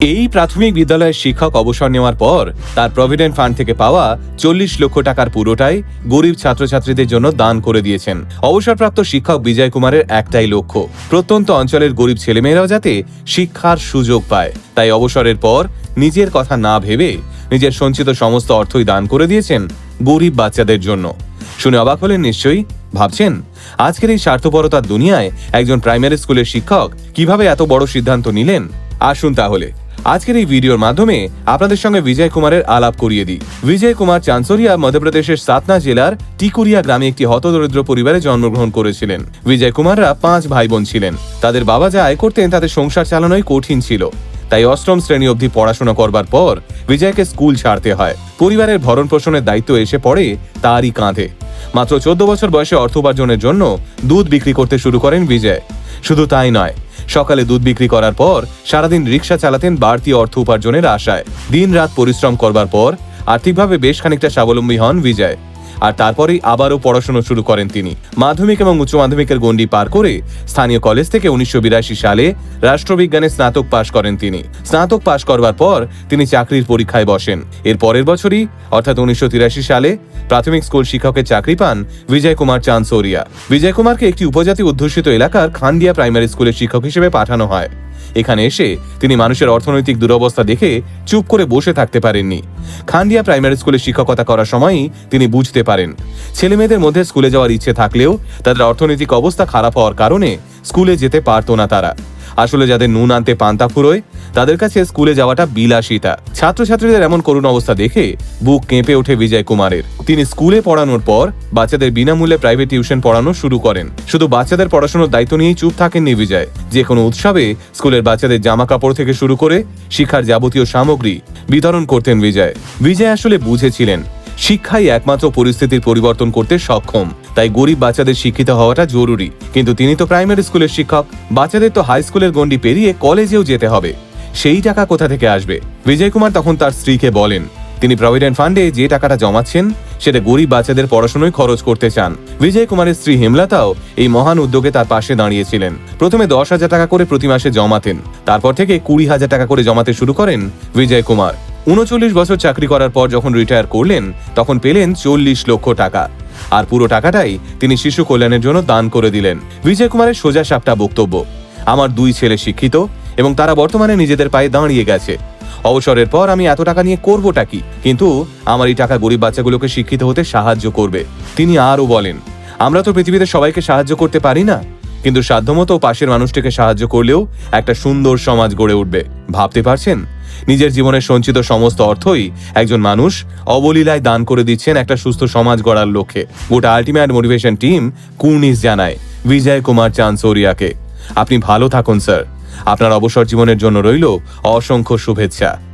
এই প্রাথমিক বিদ্যালয়ের শিক্ষক অবসর নেওয়ার পর তার প্রভিডেন্ট ফান্ড থেকে পাওয়া চল্লিশ লক্ষ টাকার পুরোটাই গরিব ছাত্রছাত্রীদের জন্য দান করে দিয়েছেন। অবসরপ্রাপ্ত শিক্ষক বিজয় কুমারের একটাই লক্ষ্য, প্রত্যন্ত অঞ্চলের গরিব ছেলেমেয়েরাও যাতে শিক্ষার সুযোগ পায়। তাই অবসরের পর নিজের কথা না ভেবে নিজের সঞ্চিত সমস্ত অর্থই দান করে দিয়েছেন গরিব বাচ্চাদের জন্য। শুনে অবাক হলেন নিশ্চয়ই? ভাবছেন? আজকের এই স্বার্থপরতার দুনিয়ায় একজন প্রাইমারি স্কুলের শিক্ষক কীভাবে এত বড় সিদ্ধান্ত নিলেন? আসুন তাহলে। আজকের এই ভিডিওর মাধ্যমে আপনাদের সঙ্গে বিজয় কুমারের আলাপ করিয়ে দিই। বিজয় কুমার চানসরিয়া মধ্যপ্রদেশের সাতনা জেলার টিকুরিয়া গ্রামে একটি হতদরিদ্র পরিবারে জন্মগ্রহণ করেছিলেন। বিজয় কুমাররা পাঁচ ভাই বোন ছিলেন। তাদের বাবা যা আয় করতেন তাদের সংসার চালানোই কঠিন ছিল। তাই অষ্টম শ্রেণি অবধি পড়াশোনা করবার পর বিজয়কে স্কুল ছাড়তে হয়। পরিবারের ভরণ পোষণের দায়িত্ব এসে পড়ে তারই কাঁধে। মাত্র চোদ্দ বছর বয়সে অর্থ উপার্জনের জন্য দুধ বিক্রি করতে শুরু করেন বিজয়। শুধু তাই নয় সকালে দুধ বিক্রি করার পর সারাদিন রিক্সা চালাতেন বাড়তি অর্থ উপার্জনের আশায়। দিন রাত পরিশ্রম করবার পর আর্থিকভাবে বেশ খানিকটা স্বাবলম্বী হন বিজয়। আর তারপরেই আবারও পড়াশোনা শুরু করেন তিনি। মাধ্যমিক এবং উচ্চ মাধ্যমিকের গণ্ডি পার করে স্থানীয় কলেজ থেকে উনিশশো বিরাশি সালে রাষ্ট্রবিজ্ঞানে স্নাতক পাশ করেন তিনি। স্নাতক পাশ করবার পর তিনি চাকরির পরীক্ষায় বসেন। এর পরের বছরই, অর্থাৎ উনিশশো তিরাশি সালে, প্রাথমিক স্কুল শিক্ষকের চাকরি পান বিজয় কুমার চাঁদ সৌরিয়া বিজয় কুমারকে একটি উপজাতি অধ্যুষিত এলাকার খান্ডিয়া প্রাইমারি স্কুলের শিক্ষক হিসেবে পাঠানো হয়। এখানে এসে তিনি মানুষের অর্থনৈতিক দুরবস্থা দেখে চুপ করে বসে থাকতে পারেননি। খান্ডিয়া প্রাইমারি স্কুলে শিক্ষকতা করার সময়ই তিনি বুঝতে পারেন। ছেলেমেয়েদের মধ্যে স্কুলে যাওয়ার ইচ্ছে থাকলেও তাদের অর্থনৈতিক অবস্থা খারাপ হওয়ার কারণে স্কুলে যেতে পারতো না তারা। আসলে যাদের নুন আনতে পান্তা ফুরোয় তাদের কাছে স্কুলে যাওয়াটা বিলাসিতা। ছাত্রছাত্রীদের এমন করুণ অবস্থা দেখে বুক কেঁপে ওঠে বিজয় কুমারের তিনি স্কুলে পড়ানোর পর বাচ্চাদের বিনামূল্যে প্রাইভেট টিউশন পড়ানো শুরু করেন। শুধু বাচ্চাদের পড়াশোনার দায়িত্ব নিয়েই চুপ থাকেননি বিজয়। যে কোনো উৎসবে স্কুলের বাচ্চাদের জামা কাপড় থেকে শুরু করে শিক্ষার যাবতীয় সামগ্রী বিতরণ করতেন বিজয়। বিজয় আসলে বুঝেছিলেন, শিক্ষাই একমাত্র পরিস্থিতির পরিবর্তন করতে সক্ষম। তাই গরিব বাচ্চাদের শিক্ষিত হওয়াটা জরুরি। কিন্তু তিনি তো প্রাইমারি স্কুলের শিক্ষক, বাচ্চাদের তো হাই স্কুলের গণ্ডি পেরিয়ে কলেজেও যেতে হবে। সেই টাকা কোথা থেকে আসবে? বিজয় কুমার তখন তার স্ত্রীকে বলেন, তিনি প্রভিডেন্ট ফান্ডে যে টাকাটা জমাচ্ছেন, সেটা গরিব বাচ্চাদের পড়াশোনায় খরচ করতে চান। বিজয় কুমারের স্ত্রী হেমলতাও এই মহান উদ্যোগে তার পাশে দাঁড়িয়েছিলেন। প্রথমে দশ হাজার টাকা করে প্রতি মাসে জমাতেন। তারপর থেকে কুড়ি হাজার টাকা করে জমাতে শুরু করেন বিজয় কুমার উনচল্লিশ বছর চাকরি করার পর যখন রিটায়ার করলেন, তখন পেলেন চল্লিশ লক্ষ টাকা। আর পুরো টাকাটাই তিনি শিশু কল্যাণের জন্য দান করে দিলেন। বিজয় কুমারের সোজা সাপটা বক্তব্য, আমার দুই ছেলে শিক্ষিত এবং তারা বর্তমানে নিজেদের পায়ে দাঁড়িয়ে গেছে। অবসরের পর আমি এত টাকা নিয়ে করবোটা কি? কিন্তু আমার এই টাকা গরিব বাচ্চাগুলোকে শিক্ষিত হতে সাহায্য করবে। তিনি আরও বলেন, আমরা তো পৃথিবীতে সবাইকে সাহায্য করতে পারি না। কিন্তু সাধ্যমতো পাশের মানুষটিকে সাহায্য করলেও একটা সুন্দর সমাজ গড়ে উঠবে। ভাবতে পারছেন? নিজের জীবনের সঞ্চিত সমস্ত অর্থই একজন মানুষ অবলীলায় দান করে দিচ্ছেন একটা সুস্থ সমাজ গড়ার লক্ষ্যে। গোটা আলটিমেট মোটিভেশন টিম কুর্নিশ জানায়, বিজয় কুমার চাঁদ সৌরিয়াকে আপনি ভালো থাকুন, স্যার। আপনার অবসর জীবনের জন্য রইল অসংখ্য শুভেচ্ছা।